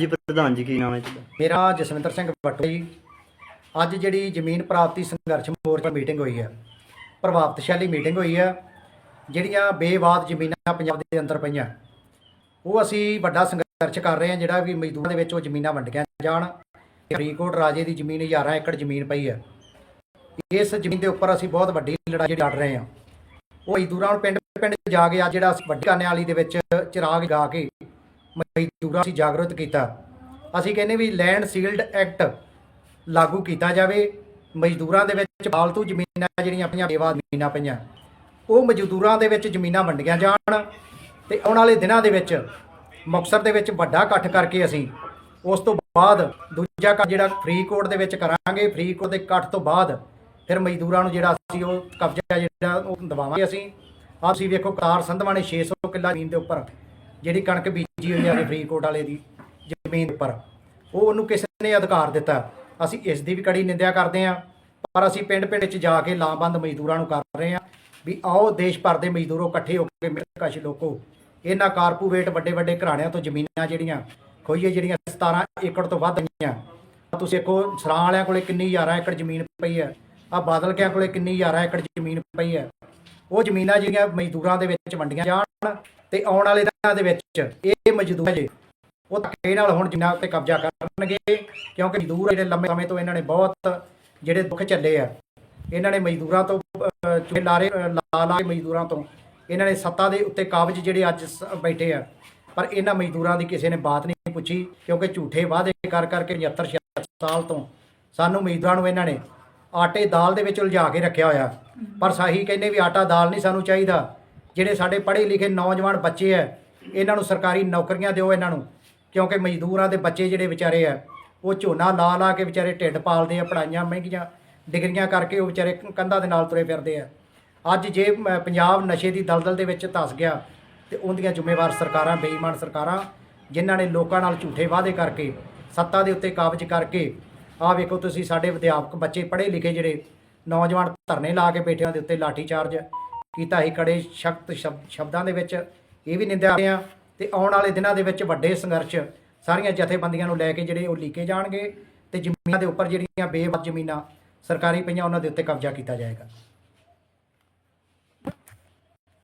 ਹਾਂਜੀ ਪ੍ਰਧਾਨ ਜੀ, ਕੀ ਨਾਮ ਹੈ ਤੁਹਾਡਾ? ਮੇਰਾ ਜਸਵਿੰਦਰ ਸਿੰਘ ਬੱਟੂ ਜੀ। ਅੱਜ ਜਿਹੜੀ ਜ਼ਮੀਨ ਪ੍ਰਾਪਤੀ ਸੰਘਰਸ਼ ਮੋਰਚਾ ਮੀਟਿੰਗ ਹੋਈ ਹੈ ਪ੍ਰਭਾਵਤਸ਼ਾਲੀ ਮੀਟਿੰਗ ਹੋਈ ਹੈ, ਜਿਹੜੀਆਂ ਬੇਵਾਦ ਜ਼ਮੀਨਾਂ ਪੰਜਾਬ ਦੇ ਅੰਦਰ ਪਈਆਂ। ਉਹ ਅਸੀਂ ਵੱਡਾ ਸੰਘਰਸ਼ ਕਰ ਰਹੇ ਹਾਂ, ਜਿਹੜਾ ਵੀ ਮਜ਼ਦੂਰਾਂ ਦੇ ਵਿੱਚ ਉਹ ਜ਼ਮੀਨਾਂ ਵੰਡੀਆਂ ਜਾਣ। ਫਰੀਦਕੋਟ ਰਾਜੇ ਦੀ ਜ਼ਮੀਨ ਹਜ਼ਾਰਾਂ ਏਕੜ ਜ਼ਮੀਨ ਪਈ ਹੈ। ਇਸ ਜ਼ਮੀਨ ਦੇ ਉੱਪਰ ਅਸੀਂ ਬਹੁਤ ਵੱਡੀ ਲੜਾਈ ਜਿਹੜੀ ਲੜ ਰਹੇ ਹਾਂ। ਉਹ ਮਜ਼ਦੂਰਾਂ ਨੂੰ ਪਿੰਡ ਪਿੰਡ ਜਾ ਕੇ ਅੱਜ ਜਿਹੜਾ ਅਸੀਂ ਵੱਡੀ ਕਾਨੇ ਵਾਲੀ ਦੇ ਵਿੱਚ ਚਿਰਾਗ ਗਾ ਕੇ ਮਜ਼ਦੂਰਾਂ ਅਸੀਂ ਜਾਗਰੂਕ ਕੀਤਾ। ਅਸੀਂ ਕਹਿੰਦੇ ਵੀ ਲੈਂਡ ਸੀਲਡ ਐਕਟ ਲਾਗੂ ਕੀਤਾ ਜਾਵੇ। ਮਜ਼ਦੂਰਾਂ ਦੇ ਵਿੱਚ ਫਾਲਤੂ ਜ਼ਮੀਨਾਂ ਜਿਹੜੀਆਂ ਪਈਆਂ ਬੇਵਾਦ ਜ਼ਮੀਨਾਂ ਪਈਆਂ, ਉਹ ਮਜ਼ਦੂਰਾਂ ਦੇ ਵਿੱਚ ਜ਼ਮੀਨਾਂ ਵੰਡੀਆਂ ਜਾਣ ਤੇ ਆਉਣ ਵਾਲੇ ਦਿਨਾਂ ਦੇ ਵਿੱਚ ਮੁਕਤਸਰ ਦੇ ਵਿੱਚ ਵੱਡਾ ਇਕੱਠ ਕਰਕੇ ਅਸੀਂ ਉਸ ਤੋਂ ਬਾਅਦ ਦੂਜਾ ਕੰਮ ਜਿਹੜਾ ਫਰੀਦਕੋਟ ਦੇ ਵਿੱਚ ਕਰਾਂਗੇ, ਫਰੀਦਕੋਟ ਦੇ ਇਕੱਠ ਤੋਂ ਬਾਅਦ ਫਿਰ ਮਜ਼ਦੂਰਾਂ ਨੂੰ ਜਿਹੜਾ ਅਸੀਂ ਉਹ ਕਬਜ਼ਾ ਜਿਹੜਾ ਉਹ ਦਵਾਵਾਂਗੇ ਅਸੀਂ। ਆਹ ਤੁਸੀਂ ਵੇਖੋ, ਕਾਰ ਸੰਧਵਾਂ ਨੇ 600 ਕਿੱਲਾ ਜ਼ਮੀਨ ਦੇ ਉੱਪਰ ਜਿਹੜੀ ਕਣਕ ਬੀਜੀ ਹੋਈ ਹੈ ਫਰੀਦਕੋਟ ਵਾਲੇ ਦੀ, ਜ਼ਮੀਨ ਦੇ ਉੱਪਰ, ਉਹ ਉਹਨੂੰ ਕਿਸੇ ਨੇ ਅਧਿਕਾਰ ਦਿੱਤਾ। ਅਸੀਂ ਇਸ ਦੀ ਵੀ ਕੜੀ ਨਿੰਦਿਆ ਕਰਦੇ ਹਾਂ, ਪਰ ਅਸੀਂ ਪਿੰਡ ਪਿੰਡ ਵਿੱਚ ਜਾ ਕੇ ਲਾਮਬੰਦ ਮਜ਼ਦੂਰਾਂ ਨੂੰ ਕਰ ਰਹੇ ਹਾਂ ਵੀ ਆਓ ਦੇਸ਼ ਭਰ ਦੇ ਮਜ਼ਦੂਰੋ ਇਕੱਠੇ ਹੋ ਕੇ ਮਿਲਕਸ਼ ਲੋਕੋ, ਇਹਨਾਂ ਕਾਰਪੋਰੇਟ ਵੱਡੇ ਵੱਡੇ ਘਰਾਣਿਆਂ ਤੋਂ ਜ਼ਮੀਨਾਂ ਜਿਹੜੀਆਂ, ਖੋਈਏ ਜਿਹੜੀਆਂ 17 ਏਕੜ ਤੋਂ ਵੱਧ ਗਈਆਂ ਆਹ ਤੁਸੀਂ ਦੇਖੋ ਸਰਾਂ ਵਾਲਿਆਂ ਕੋਲੇ ਕਿੰਨੀ ਹਜ਼ਾਰਾਂ ਏਕੜ ਜ਼ਮੀਨ ਪਈ ਹੈ ਆ ਬਾਦਲ ਕਿਆਂ ਕੋਲੇ ਕਿੰਨੀ ਹਜ਼ਾਰਾਂ ਏਕੜ ਜ਼ਮੀਨ ਪਈ ਹੈ। ਉਹ ਜ਼ਮੀਨਾਂ ਜਿਹੜੀਆਂ ਮਜ਼ਦੂਰਾਂ ਦੇ ਵਿੱਚ ਵੰਡੀਆਂ ਜਾਣ ਤੇ ਆਉਣ ਵਾਲੇ ਦਿਨਾਂ ਦੇ ਵਿੱਚ ਇਹ ਮਜ਼ਦੂਰ ਜੇ। ਉਹ ਧੱਕੇ ਨਾਲ ਹੁਣ ਜਿੰਨਾ ਉੱਤੇ ਕਬਜ਼ਾ ਕਰਨਗੇ ਕਿਉਂਕਿ ਮਜ਼ਦੂਰ ਜਿਹੜੇ ਲੰਮੇ ਸਮੇਂ ਤੋਂ ਇਹਨਾਂ ਨੇ ਬਹੁਤ ਜਿਹੜੇ ਦੁੱਖ ਝੱਲੇ ਆ। ਇਹਨਾਂ ਨੇ ਮਜ਼ਦੂਰਾਂ ਤੋਂ ਅਹ, ਲਾਰੇ ਲਾ ਲਾ ਕੇ ਮਜ਼ਦੂਰਾਂ ਤੋਂ ਇਹਨਾਂ ਨੇ ਸੱਤਾ ਦੇ ਉੱਤੇ ਕਾਬਜ ਜਿਹੜੇ ਅੱਜ ਸ- ਬੈਠੇ ਆ। ਪਰ ਇਹਨਾਂ ਮਜ਼ਦੂਰਾਂ ਦੀ ਕਿਸੇ ਨੇ ਬਾਤ ਨਹੀਂ ਪੁੱਛੀ ਕਿਉਂਕਿ ਝੂਠੇ ਵਾਅਦੇ ਕਰ ਕਰਕੇ 75 76 ਸਾਲ ਤੋਂ ਸਾਨੂੰ ਮਜ਼ਦੂਰਾਂ ਨੂੰ ਇਹਨਾਂ ਨੇ ਆਟੇ ਦਾਲ ਦੇ ਵਿੱਚ ਉਲਝਾ ਕੇ ਰੱਖਿਆ ਹੋਇਆ। ਪਰ ਸਾਹੀ ਕਹਿੰਦੇ ਵੀ ਆਟਾ ਦਾਲ ਨਹੀਂ ਸਾਨੂੰ ਚਾਹੀਦਾ। ਜਿਹੜੇ ਸਾਡੇ ਪੜ੍ਹੇ ਲਿਖੇ ਨੌਜਵਾਨ ਬੱਚੇ ਆ ਇਹਨਾਂ ਨੂੰ ਸਰਕਾਰੀ ਨੌਕਰੀਆਂ ਦਿਓ ਇਹਨਾਂ ਨੂੰ, ਕਿਉਂਕਿ ਮਜ਼ਦੂਰਾਂ ਦੇ ਬੱਚੇ ਜਿਹੜੇ ਵਿਚਾਰੇ ਆ, ਉਹ ਝੋਨਾ ਲਾ ਲਾ ਕੇ ਵਿਚਾਰੇ ਢਿੱਡ ਪਾਲਦੇ ਆ ਪੜਾਈਆਂ ਮਹਿੰਗੀਆਂ, ਡਿਗਰੀਆਂ ਕਰਕੇ ਉਹ ਵਿਚਾਰੇ ਕੰਧਾਂ ਦੇ ਨਾਲ ਤੁਰੇ ਫਿਰਦੇ ਆ। ਅੱਜ ਜੇ ਪੰਜਾਬ ਨਸ਼ੇ ਦੀ ਦਲਦਲ ਦੇ ਵਿੱਚ ਧਸ ਗਿਆ, ਤੇ ਉਹਦੀਆਂ ਜ਼ਿੰਮੇਵਾਰ ਸਰਕਾਰਾਂ, ਬੇਈਮਾਨ ਸਰਕਾਰਾਂ, ਜਿਨ੍ਹਾਂ ਨੇ ਲੋਕਾਂ ਨਾਲ ਝੂਠੇ ਵਾਅਦੇ ਕਰਕੇ, ਸੱਤਾ ਦੇ ਉੱਤੇ ਕਾਬਜ ਕਰਕੇ, ਆਹ ਵੇਖੋ ਤੁਸੀਂ ਸਾਡੇ ਵਿਦਿਆਪਕ ਬੱਚੇ ਪੜ੍ਹੇ ਲਿਖੇ ਜਿਹੜੇ, ਨੌਜਵਾਨ ਧਰਨੇ ਲਾ ਕੇ ਬੈਠਿਆਂ ਦੇ ਉੱਤੇ ਲਾਠੀ ਚਾਰਜ ਕੀਤਾ ਹੀ ਕੜੇ ਸ਼ਕਤ ਸ਼ਬ- ਸ਼ਬਦਾਂ ਦੇ ਵਿੱਚ। ਇਹ ਵੀ ਨਿੰਦਿਆ ਰਹੇ ਆ ਤੇ ਆਉਣ ਵਾਲੇ ਦਿਨਾਂ ਦੇ ਵਿੱਚ ਵੱਡੇ ਸੰਘਰਸ਼ ਸਾਰੀਆਂ ਜਥੇਬੰਦੀਆਂ ਨੂੰ ਲੈ ਕੇ ਜਿਹੜੇ ਉਹ ਲੀਕੇ ਜਾਣਗੇ ਤੇ ਜ਼ਮੀਨਾਂ ਦੇ ਉੱਪਰ ਜਿਹੜੀਆਂ ਬੇਵਦ ਜ਼ਮੀਨਾਂ ਸਰਕਾਰੀ ਪਈਆਂ ਉਹਨਾਂ ਦੇ ਉੱਤੇ ਕਬਜ਼ਾ ਕੀਤਾ ਜਾਏਗਾ।